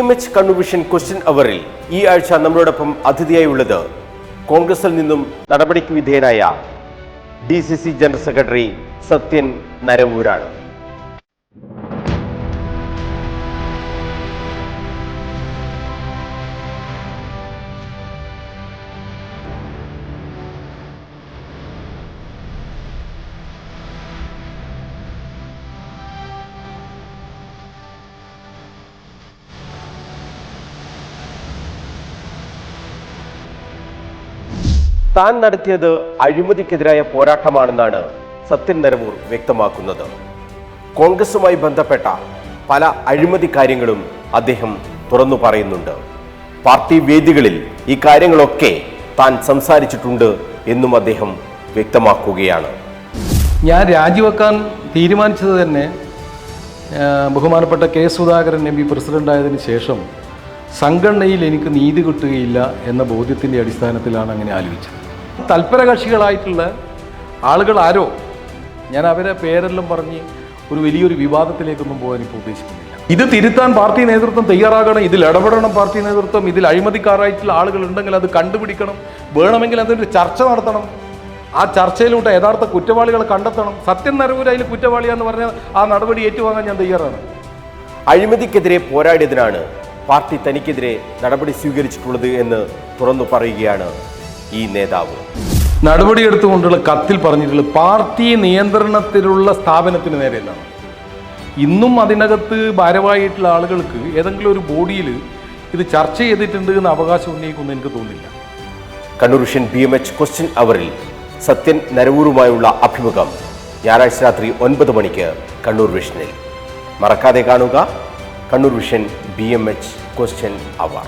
M H convention question അവറിൽ ഈ ആഴ്ച നമ്മളോടൊപ്പം അതിഥിയായി ഉള്ളത് കോൺഗ്രസിൽ നിന്നും നടപടിക്ക് വിധേയനായ D C C general secretary Sathyan നരവൂരാണ്. താൻ നടത്തിയത് അഴിമതിക്കെതിരായ പോരാട്ടമാണെന്നാണ് സത്യൻ നരവൂർ വ്യക്തമാക്കുന്നത്. കോൺഗ്രസുമായി ബന്ധപ്പെട്ട പല അഴിമതി കാര്യങ്ങളും അദ്ദേഹം തുറന്നു പറയുന്നുണ്ട്. പാർട്ടി വേദികളിൽ ഈ കാര്യങ്ങളൊക്കെ താൻ സംസാരിച്ചിട്ടുണ്ട് എന്നും അദ്ദേഹം വ്യക്തമാക്കുകയാണ്. ഞാൻ രാജിവെക്കാൻ തീരുമാനിച്ചത് തന്നെ ബഹുമാനപ്പെട്ട കെ സുധാകരൻ എം പി പ്രസിഡന്റായതിനു ശേഷം സംഘടനയിൽ എനിക്ക് നീതി കിട്ടുകയില്ല എന്ന ബോധ്യത്തിന്റെ അടിസ്ഥാനത്തിലാണ് അങ്ങനെ ആലോചിച്ചത്. തൽപരകക്ഷികളായിട്ടുള്ള ആളുകൾ ആരോ ഞാൻ അവരെ പേരെല്ലാം പറഞ്ഞ് ഒരു വലിയൊരു വിവാദത്തിലേക്കൊന്നും പോകാൻ ഇപ്പോൾ ഉദ്ദേശിക്കുന്നില്ല. ഇത് തിരുത്താൻ പാർട്ടി നേതൃത്വം തയ്യാറാകണം ഇതിൽ ഇടപെടണം പാർട്ടി നേതൃത്വം ഇതിൽ അഴിമതിക്കാരായിട്ടുള്ള ആളുകൾ ഉണ്ടെങ്കിൽ അത് കണ്ടുപിടിക്കണം വേണമെങ്കിൽ അതിന്റെ ചർച്ച നടത്തണം. ആ ചർച്ചയിലൂടെ യഥാർത്ഥ കുറ്റവാളികളെ കണ്ടെത്തണം. സത്യം നരവൂര് അതിൽ കുറ്റവാളിയാന്ന് പറഞ്ഞാൽ ആ നടപടി ഏറ്റുവാങ്ങാൻ ഞാൻ തയ്യാറാണ്. അഴിമതിക്കെതിരെ പോരാടിയതിനാണ് പാർട്ടി തനിക്കെതിരെ നടപടി സ്വീകരിച്ചിട്ടുള്ളത് എന്ന് തുറന്നു പറയുകയാണ് ഈ നേതാവ്. നടപടിയെടുത്തുകൊണ്ടുള്ള കത്തിൽ പറഞ്ഞിട്ടുള്ള പാർട്ടി നിയന്ത്രണത്തിലുള്ള സ്ഥാപനത്തിന് നേരെ എന്നാണ്. ഇന്നും അതിനകത്ത് ഭാരവായിട്ടുള്ള ആളുകൾക്ക് ഏതെങ്കിലും ഒരു ബോഡിയിൽ ഇത് ചർച്ച ചെയ്തിട്ടുണ്ട് എന്ന് അവകാശം ഉന്നയിക്കുമെന്ന് എനിക്ക് തോന്നില്ല Kannur vision B M H question അവറിൽ Sathyan നരവൂരുമായുള്ള അഭിമുഖം ഞായറാഴ്ച രാത്രി ഒൻപത് മണിക്ക് കണ്ണൂർ വിഷനിൽ. മറക്കാതെ കാണുക. Kannur vision B M H question hour